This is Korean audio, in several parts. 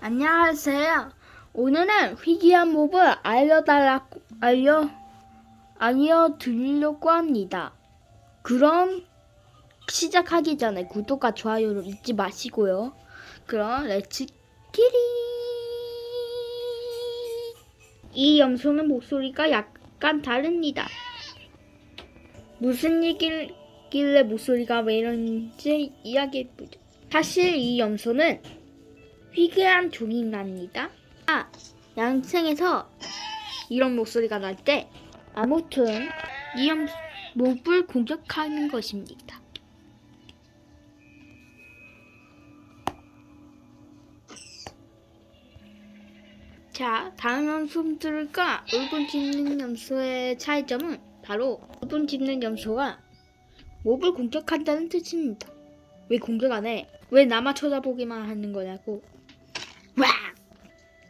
안녕하세요. 오늘은 희귀한 몹을 알려달라고 알려 알려드리려고 합니다. 그럼 시작하기 전에 구독과 좋아요를 잊지 마시고요. 그럼 렛츠 기리. 이 염소는 목소리가 약간 다릅니다. 무슨 얘기길래 목소리가 왜 이런지 이야기해보죠. 사실 이 염소는 희귀한 종입니다. 아, 양생에서 이런 목소리가 날 때 아무튼 이 염- 몹을 공격하는 것입니다. 자, 다음 염소들과 울분 짚는 염소의 차이점은 바로 울분 짚는 염소가 몹을 공격한다는 뜻입니다. 왜 공격 안 해? 왜 나만 쳐다보기만 하는 거냐고. 와!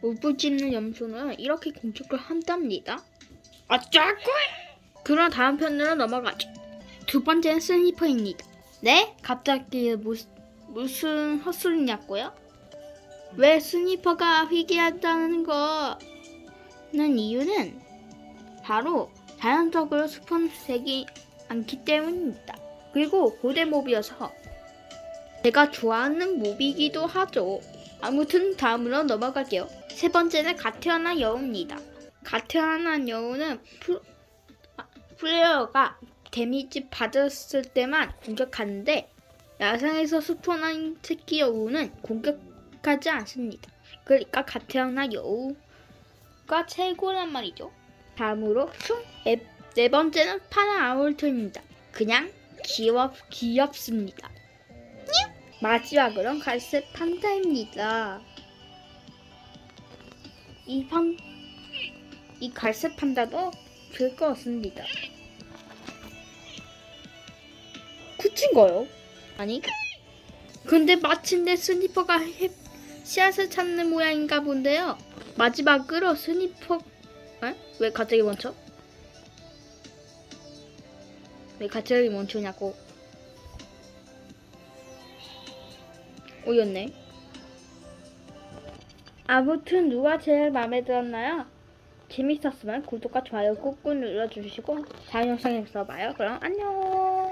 울분 짚는 염소는 이렇게 공격을 한답니다. 어쩌고? 그럼 다음 편으로 넘어가죠. 두 번째는 스니퍼입니다. 네? 갑자기 무슨, 무슨 헛소리냐고요? 왜 스니퍼가 희귀하다는 거는 이유는 바로 자연적으로 스폰되지 않기 때문입니다. 그리고 고대 몹이어서 제가 좋아하는 몹이기도 하죠. 아무튼 다음으로 넘어갈게요. 세 번째는 갓 태어난 여우입니다. 갓 태어난 여우는 플, 아, 플레이어가 데미지 받았을 때만 공격하는데 야생에서 스폰한 새끼 여우는 공격하지 않습니다. 그러니까 갓 태어난 여우가 최고란 말이죠. 다음으로 흉, 네, 네 번째는 파란 아울트입니다. 그냥 귀엽, 귀엽습니다. 마지막으로 갈색 판다입니다. 이 판, 이 갈색 판다도 별거 없습니다. 그친 거요? 아니? 근데 마침내 스니퍼가 해, 씨앗을 찾는 모양인가 본데요. 마지막으로 스니퍼, 에? 왜 갑자기 멈춰? 왜 갑자기 멈추냐고. 오였네. 아무튼 누가 제일 마음에 들었나요? 재밌었으면 구독과 좋아요 꾹꾹 눌러주시고 다음 영상에서 봐요. 그럼 안녕.